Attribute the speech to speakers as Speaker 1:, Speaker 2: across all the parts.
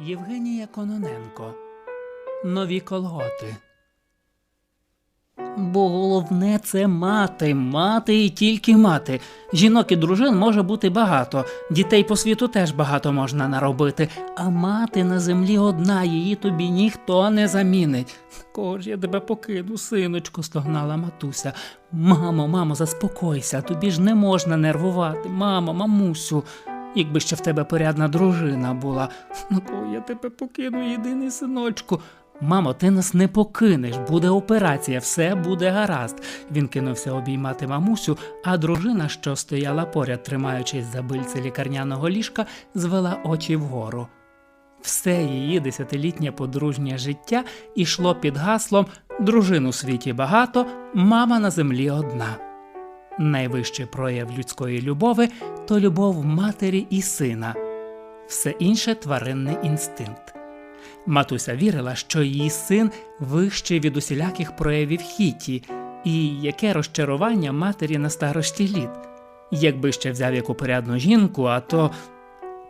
Speaker 1: Євгенія Кононенко. Нові колготи. Бо головне це мати, мати і тільки мати. Жінок і дружин може бути багато, дітей по світу теж багато можна наробити, а мати на землі одна, її тобі ніхто не замінить. Кого ж я тебе покину, синочку, стогнала матуся. Мамо, мамо, заспокойся, тобі ж не можна нервувати. Мамо, мамусю. Якби ще в тебе порядна дружина була, ну кого я тебе покину, єдиний синочку. Мамо, ти нас не покинеш, буде операція, все буде гаразд. Він кинувся обіймати мамусю, а дружина, що стояла поряд, тримаючись за бильце лікарняного ліжка, звела очі вгору. Все її десятилітнє подружнє життя ішло під гаслом Дружин у світі багато, мама на землі одна. Найвищий прояв людської любови то любов матері і сина, все інше тваринний інстинкт. Матуся вірила, що її син вищий від усіляких проявів хіті, і яке розчарування матері на старості літ. Якби ще взяв яку порядну жінку, а то.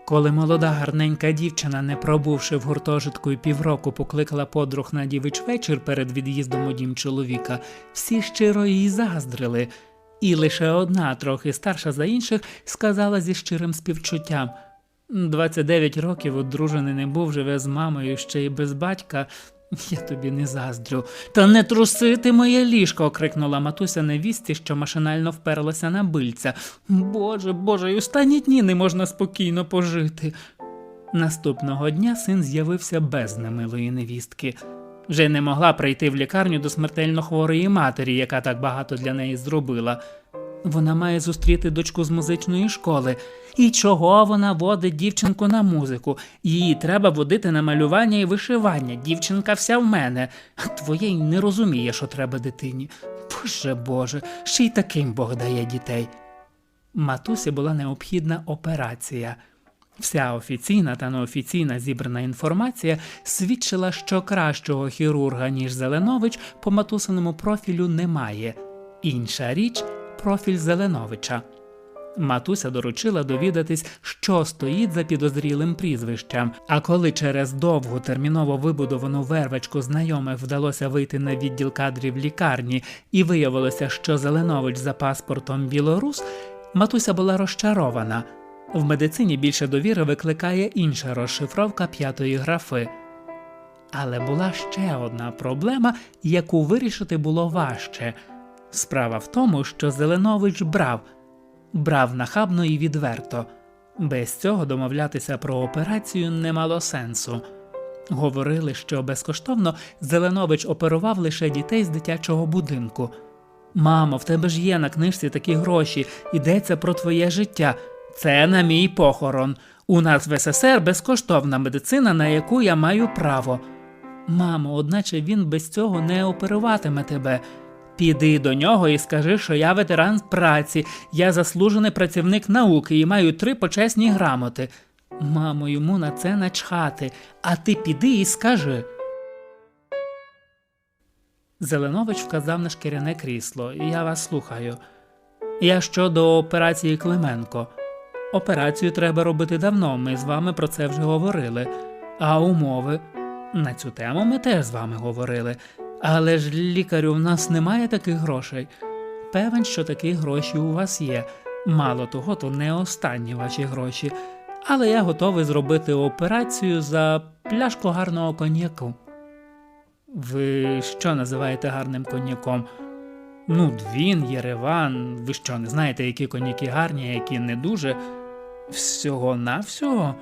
Speaker 1: Коли молода гарненька дівчина, не пробувши в гуртожитку й півроку, покликала подруг на дівич вечір перед від'їздом у дім чоловіка, всі щиро їй заздрили. І лише одна, трохи старша за інших, сказала зі щирим співчуттям: 29 років одружений не був, живе з мамою ще й без батька. Я тобі не заздрю. Та не трусити моє ліжко. окрикнула матуся невісті, що машинально вперлася на бильця. Боже, боже, й останні дні не можна спокійно пожити. Наступного дня син з'явився без немилої невістки. Вже й не могла прийти в лікарню до смертельно хворої матері, яка так багато для неї зробила. Вона має зустріти дочку з музичної школи. І чого вона водить дівчинку на музику? Її треба водити на малювання і вишивання. Дівчинка вся в мене, а твоє й не розуміє, що треба дитині. Боже Боже, ще й таким Бог дає дітей. Матусі була необхідна операція. Вся офіційна та неофіційна зібрана інформація свідчила, що кращого хірурга, ніж Зеленович, по матусиному профілю немає. Інша річ профіль Зеленовича. Матуся доручила довідатись, що стоїть за підозрілим прізвищем. А коли через довгу терміново вибудовану вервечку знайомих вдалося вийти на відділ кадрів лікарні, і виявилося, що Зеленович за паспортом білорус, матуся була розчарована. В медицині більше довіри викликає інша розшифровка п'ятої графи. Але була ще одна проблема, яку вирішити було важче. Справа в тому, що Зеленович брав, брав нахабно і відверто. Без цього домовлятися про операцію не мало сенсу. Говорили, що безкоштовно Зеленович оперував лише дітей з дитячого будинку. Мамо, в тебе ж є на книжці такі гроші, йдеться про твоє життя. Це на мій похорон. У нас в СССР безкоштовна медицина, на яку я маю право. Мамо, одначе він без цього не оперуватиме тебе. Піди до нього і скажи, що я ветеран праці, я заслужений працівник науки і маю три почесні грамоти. Мамо, йому на це начхати, а ти піди і скажи. Зеленович вказав на шкіряне крісло, я вас слухаю. Я щодо операції Клименко. Операцію треба робити давно, ми з вами про це вже говорили. А умови? На цю тему ми теж з вами говорили. Але ж, лікарю, в нас немає таких грошей. Певен, що такі гроші у вас є. Мало того, то не останні ваші гроші. Але я готовий зробити операцію за пляшку гарного коньяку. Ви що називаєте гарним коньяком? Ну, Двін, Єреван. Ви що, не знаєте, які коньяки гарні, а які не дуже? Всього навсього?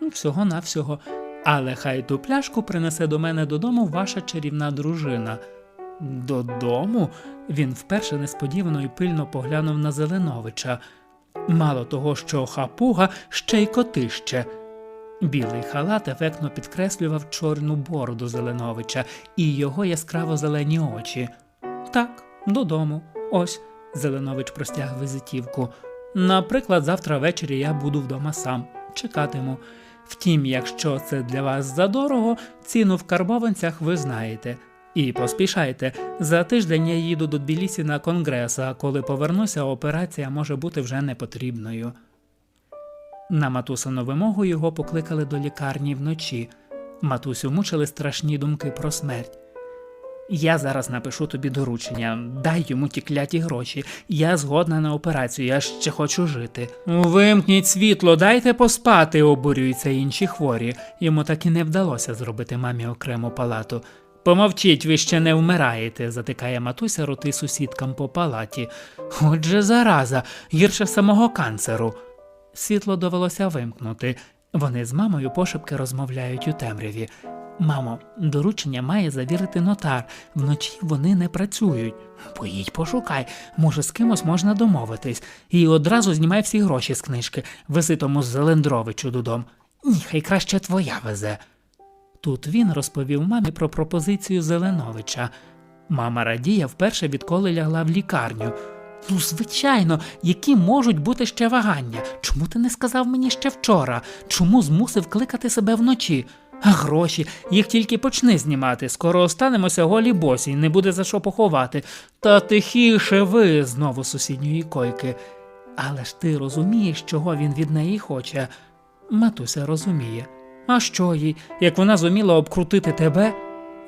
Speaker 1: Ну, Всього навсього. Але хай ту пляшку принесе до мене додому ваша чарівна дружина. Додому? Він вперше несподівано і пильно поглянув на Зеленовича. Мало того, що хапуга ще й котище. Білий халат ефектно підкреслював чорну бороду Зеленовича і його яскраво зелені очі. Так, додому. Ось. Зеленович простяг визитівку. Наприклад, завтра ввечері я буду вдома сам. Чекатиму. Втім, якщо це для вас задорого, ціну в карбованцях ви знаєте. І поспішайте, за тиждень я їду до Тбілісі на конгрес, а коли повернуся, операція може бути вже непотрібною. На матусину вимогу його покликали до лікарні вночі. Матусю мучили страшні думки про смерть. Я зараз напишу тобі доручення, дай йому ті кляті гроші. Я згодна на операцію, я ще хочу жити. Вимкніть світло, дайте поспати, обурюються інші хворі. Йому так і не вдалося зробити мамі окрему палату. Помовчіть, ви ще не вмираєте, затикає матуся роти сусідкам по палаті. Отже, зараза, гірше самого канцеру. Світло довелося вимкнути. Вони з мамою пошепки розмовляють у темряві. Мамо, доручення має завірити нотар. Вночі вони не працюють. Поїдь, пошукай, може, з кимось можна домовитись. І одразу знімай всі гроші з книжки, вези тому Зелендровичу додому. Ні, хай краще твоя везе. Тут він розповів мамі про пропозицію Зеленовича. Мама радіє вперше відколи лягла в лікарню. Ну, звичайно, які можуть бути ще вагання? Чому ти не сказав мені ще вчора? Чому змусив кликати себе вночі? А гроші, їх тільки почни знімати. Скоро останемося голі босі, і не буде за що поховати. Та тихіше ви знову сусідньої койки. Але ж ти розумієш, чого він від неї хоче. Матуся розуміє. А що їй, як вона зуміла обкрутити тебе?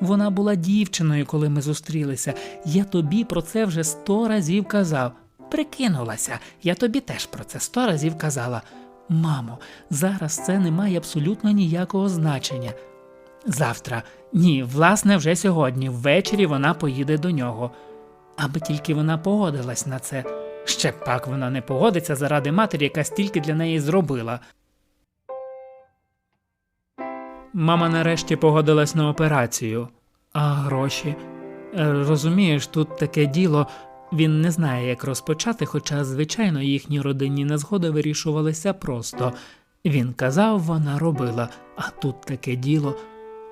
Speaker 1: Вона була дівчиною, коли ми зустрілися. Я тобі про це вже сто разів казав. Прикинулася, я тобі теж про це сто разів казала. Мамо, зараз це не має абсолютно ніякого значення. Завтра, ні, власне, вже сьогодні, ввечері вона поїде до нього. Аби тільки вона погодилась на це. Ще пак вона не погодиться заради матері, яка стільки для неї зробила. Мама нарешті погодилась на операцію. А гроші? Е, Розумієш, тут таке діло. Він не знає, як розпочати, хоча, звичайно, їхні родинні незгоди вирішувалися просто. Він казав, вона робила, а тут таке діло.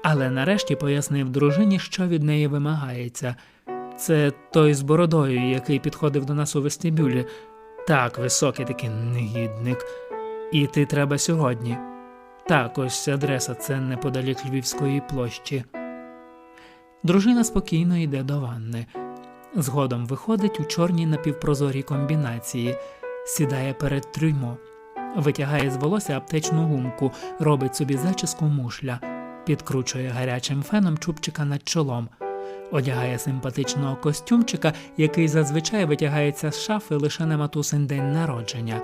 Speaker 1: Але нарешті пояснив дружині, що від неї вимагається. Це той з бородою, який підходив до нас у вестибюлі. Так, високий такий негідник. Іти треба сьогодні. Так, ось адреса це неподалік Львівської площі. Дружина спокійно йде до ванни. Згодом виходить у чорній напівпрозорій комбінації, сідає перед трюмо, витягає з волосся аптечну гумку, робить собі зачіску мушля, підкручує гарячим феном чубчика над чолом, одягає симпатичного костюмчика, який зазвичай витягається з шафи лише на матусин день народження.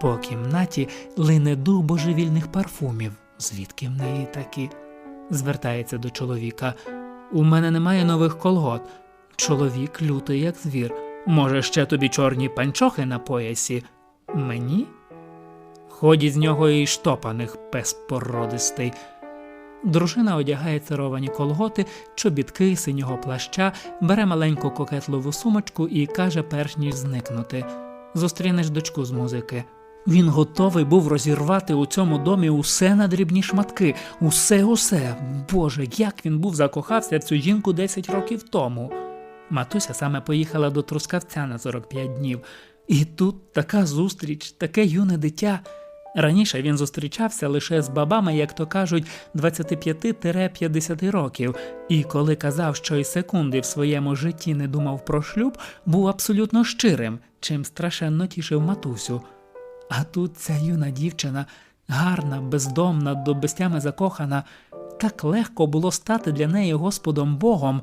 Speaker 1: По кімнаті лине дух божевільних парфумів. Звідки в неї такі? Звертається до чоловіка. У мене немає нових колгот. Чоловік лютий, як звір. Може, ще тобі чорні панчохи на поясі? Мені? Ході з нього і штопаних пес породистий. Дружина одягає царовані колготи, чобітки, синього плаща, бере маленьку кокетливу сумочку і каже, перш ніж зникнути. Зустрінеш дочку з музики. Він готовий був розірвати у цьому домі усе на дрібні шматки, усе, усе. Боже, як він був закохався в цю жінку 10 років тому. Матуся саме поїхала до Трускавця на 45 днів. І тут така зустріч, таке юне дитя. Раніше він зустрічався лише з бабами, як то кажуть, 25-50 років, і коли казав, що й секунди в своєму житті не думав про шлюб, був абсолютно щирим, чим страшенно тішив матусю. А тут ця юна дівчина, гарна, бездомна, до безтями закохана, так легко було стати для неї Господом Богом.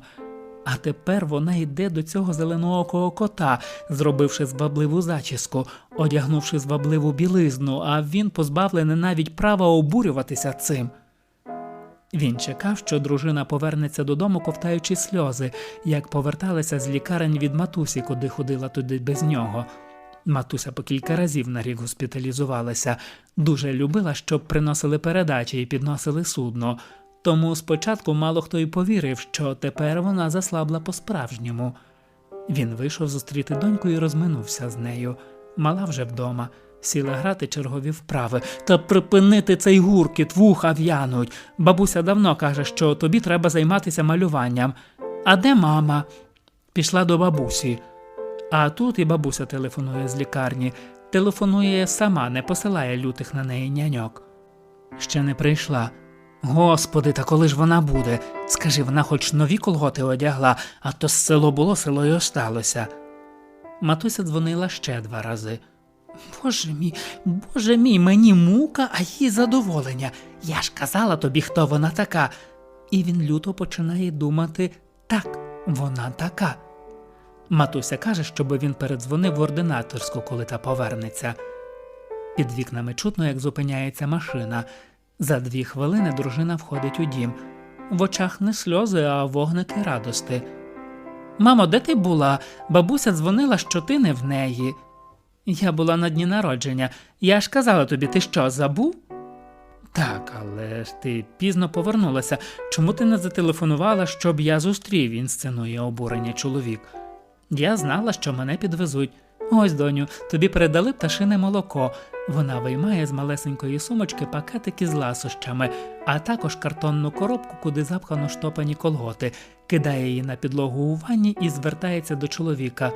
Speaker 1: А тепер вона йде до цього зеленоокого кота, зробивши звабливу зачіску, одягнувши звабливу білизну, а він позбавлений навіть права обурюватися цим. Він чекав, що дружина повернеться додому, ковтаючи сльози, як поверталася з лікарень від матусі, куди ходила туди без нього. Матуся по кілька разів на рік госпіталізувалася, дуже любила, щоб приносили передачі і підносили судно. Тому спочатку мало хто й повірив, що тепер вона заслабла по-справжньому. Він вийшов зустріти доньку і розминувся з нею. Мала вже вдома, сіла грати чергові вправи. Та припинити цей гуркіт, вуха в'януть. Бабуся давно каже, що тобі треба займатися малюванням. А де мама? Пішла до бабусі. А тут і бабуся телефонує з лікарні. Телефонує сама, не посилає лютих на неї няньок. Ще не прийшла. Господи, та коли ж вона буде? Скажи, вона хоч нові колготи одягла, а то село було, село й осталося. Матуся дзвонила ще два рази. Боже мій, боже мій, мені мука, а їй задоволення. Я ж казала тобі, хто вона така. І він люто починає думати так, вона така. Матуся каже, щоб він передзвонив в ординаторську, коли та повернеться. Під вікнами чутно, як зупиняється машина. За дві хвилини дружина входить у дім. В очах не сльози, а вогники радости. Мамо, де ти була? Бабуся дзвонила, що ти не в неї. Я була на дні народження. Я ж казала тобі, ти що, забув? Так, але ж ти пізно повернулася. Чому ти не зателефонувала, щоб я зустрів? інсценує обурення чоловік. Я знала, що мене підвезуть. Ось, доню, тобі передали пташине молоко. Вона виймає з малесенької сумочки пакетики з ласощами, а також картонну коробку, куди запхано штопані колготи, кидає її на підлогу у ванні і звертається до чоловіка.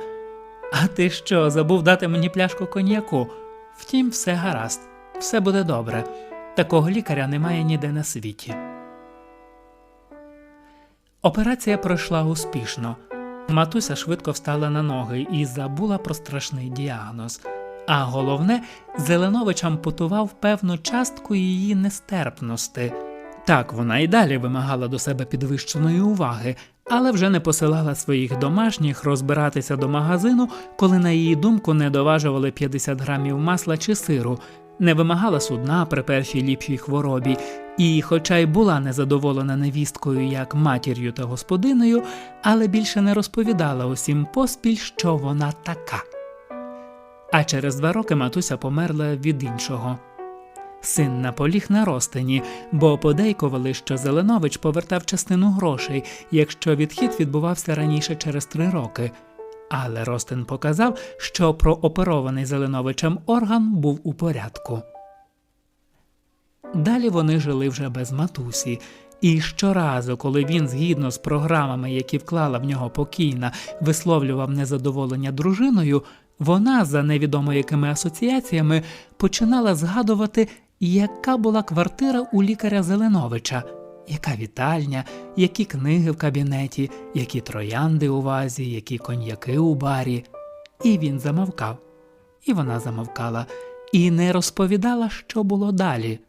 Speaker 1: А ти що, забув дати мені пляшку коньяку? Втім, все гаразд, все буде добре. Такого лікаря немає ніде на світі. Операція пройшла успішно. Матуся швидко встала на ноги і забула про страшний діагноз. А головне, Зеленович ампутував певну частку її нестерпності. Так, вона і далі вимагала до себе підвищеної уваги, але вже не посилала своїх домашніх розбиратися до магазину, коли на її думку не доважували 50 грамів масла чи сиру, не вимагала судна при першій ліпшій хворобі, і, хоча й була незадоволена невісткою як матір'ю та господиною, але більше не розповідала усім поспіль, що вона така. А через два роки матуся померла від іншого. Син наполіг на розтині, бо подейкували, що Зеленович повертав частину грошей, якщо відхід відбувався раніше через три роки. Але Ростин показав, що прооперований Зеленовичем орган був у порядку. Далі вони жили вже без матусі, і щоразу, коли він, згідно з програмами, які вклала в нього покійна, висловлював незадоволення дружиною, вона, за невідомо якими асоціаціями, починала згадувати, яка була квартира у лікаря Зеленовича, яка вітальня, які книги в кабінеті, які троянди у вазі, які коньяки у барі. І він замовкав, і вона замовкала, і не розповідала, що було далі.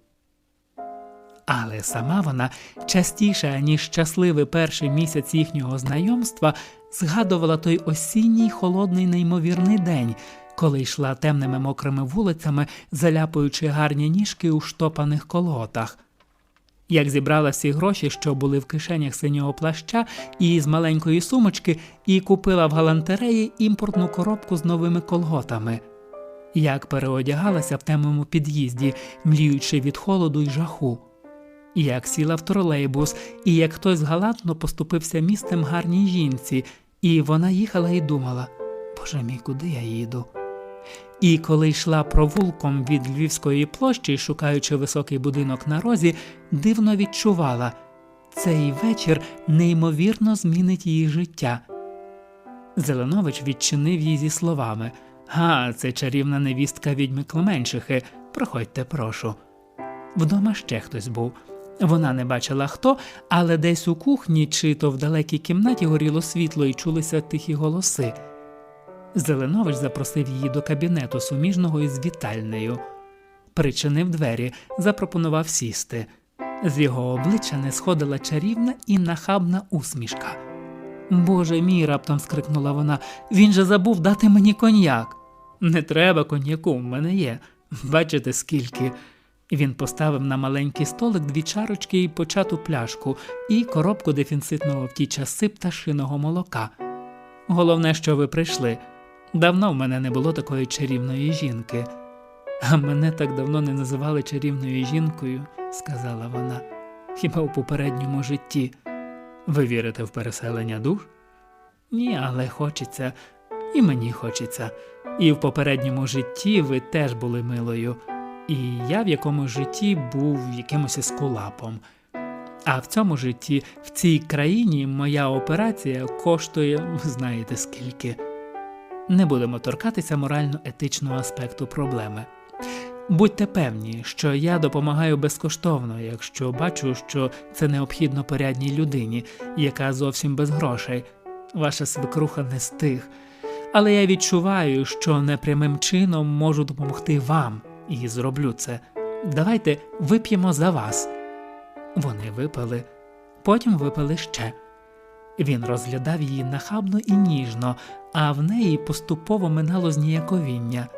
Speaker 1: Але сама вона частіше, ніж щасливий перший місяць їхнього знайомства, згадувала той осінній холодний неймовірний день, коли йшла темними мокрими вулицями, заляпуючи гарні ніжки у штопаних колготах. Як зібрала всі гроші, що були в кишенях синього плаща, і з маленької сумочки, і купила в галантереї імпортну коробку з новими колготами. Як переодягалася в темному під'їзді, мліючи від холоду й жаху. Як сіла в тролейбус, і як хтось галантно поступився містем гарній жінці, і вона їхала і думала: Боже мій, куди я їду? І коли йшла провулком від Львівської площі, шукаючи високий будинок на розі, дивно відчувала цей вечір неймовірно змінить її життя. Зеленович відчинив її зі словами Га, це чарівна невістка відьми Клеменчихи. Проходьте, прошу. Вдома ще хтось був. Вона не бачила хто, але десь у кухні чи то в далекій кімнаті горіло світло і чулися тихі голоси. Зеленович запросив її до кабінету суміжного із вітальнею. Причинив двері, запропонував сісти. З його обличчя не сходила чарівна і нахабна усмішка. Боже мій, раптом скрикнула вона, він же забув дати мені коньяк. Не треба коньяку, в мене є. Бачите, скільки. Він поставив на маленький столик дві чарочки і почату пляшку, і коробку дефіцитного в ті часи пташиного молока. Головне, що ви прийшли. Давно в мене не було такої чарівної жінки. А мене так давно не називали чарівною жінкою, сказала вона, хіба у попередньому житті. Ви вірите в переселення душ? Ні, але хочеться, і мені хочеться. І в попередньому житті ви теж були милою, і я в якомусь житті був якимось ескулапом. А в цьому житті, в цій країні, моя операція коштує, знаєте скільки. Не будемо торкатися морально-етичного аспекту проблеми. Будьте певні, що я допомагаю безкоштовно, якщо бачу, що це необхідно порядній людині, яка зовсім без грошей. Ваша свекруха не з тих. але я відчуваю, що непрямим чином можу допомогти вам і зроблю це. Давайте вип'ємо за вас. Вони випили, потім випили ще. Він розглядав її нахабно і ніжно, а в неї поступово минало зніяковіння.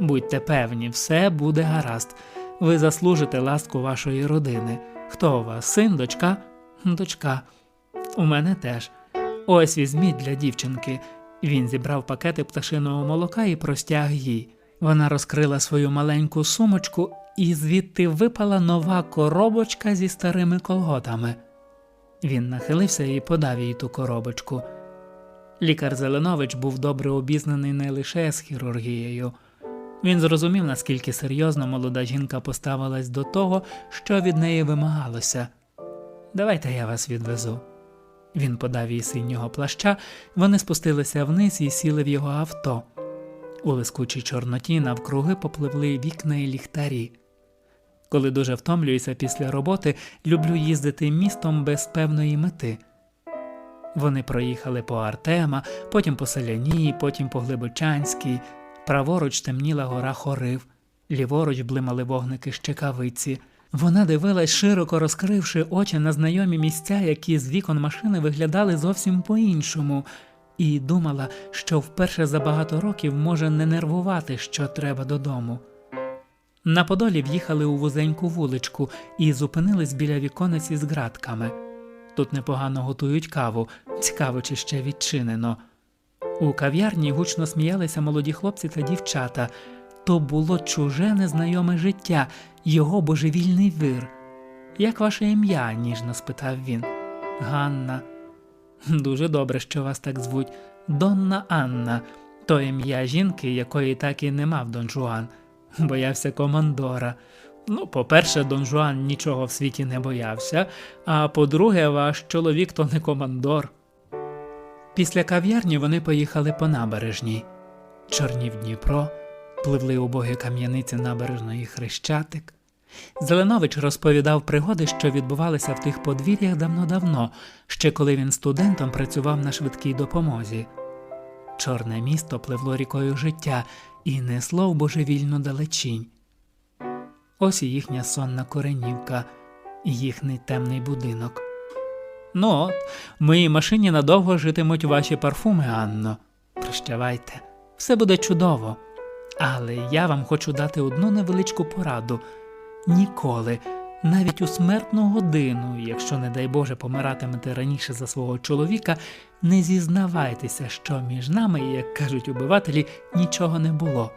Speaker 1: Будьте певні, все буде гаразд. Ви заслужите ласку вашої родини. Хто у вас? Син, дочка? Дочка. У мене теж. Ось візьміть для дівчинки. Він зібрав пакети пташиного молока і простяг їй. Вона розкрила свою маленьку сумочку, і звідти випала нова коробочка зі старими колготами. Він нахилився і подав їй ту коробочку. Лікар Зеленович був добре обізнаний не лише з хірургією. Він зрозумів, наскільки серйозно молода жінка поставилась до того, що від неї вимагалося. Давайте я вас відвезу. Він подав їй синього плаща, вони спустилися вниз і сіли в його авто. У лискучій чорноті навкруги попливли вікна і ліхтарі. Коли дуже втомлююся після роботи, люблю їздити містом без певної мети. Вони проїхали по Артема, потім по Селяній, потім по Глибочанській. Праворуч темніла гора Хорив, ліворуч блимали вогники щекавиці. Вона дивилась, широко розкривши очі на знайомі місця, які з вікон машини виглядали зовсім по-іншому, і думала, що вперше за багато років може не нервувати, що треба додому. На Подолі в'їхали у вузеньку вуличку і зупинились біля віконець із ґратками. Тут непогано готують каву, цікаво, чи ще відчинено. У кав'ярні гучно сміялися молоді хлопці та дівчата. То було чуже незнайоме життя, його божевільний вир. Як ваше ім'я? ніжно спитав він. Ганна. Дуже добре, що вас так звуть. Донна Анна, то ім'я жінки, якої так і не мав Дон Жуан. Боявся командора. Ну, по-перше, Дон Жуан нічого в світі не боявся, а по-друге, ваш чоловік то не командор. Після кав'ярні вони поїхали по набережній. Чорнів Дніпро, пливли убогі кам'яниці набережної Хрещатик. Зеленович розповідав пригоди, що відбувалися в тих подвір'ях давно-давно, ще коли він студентом працював на швидкій допомозі. Чорне місто пливло рікою життя і несло в божевільну далечінь. Ось і їхня сонна коренівка, і їхній темний будинок. Ну от, в моїй машині надовго житимуть ваші парфуми, Анно. Прощавайте, все буде чудово. Але я вам хочу дати одну невеличку пораду. Ніколи, навіть у смертну годину, якщо, не дай Боже, помиратимете раніше за свого чоловіка, не зізнавайтеся, що між нами, як кажуть убивателі, нічого не було.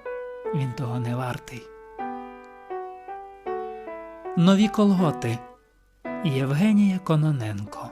Speaker 1: Він того не вартий. Нові колготи Євгенія Кононенко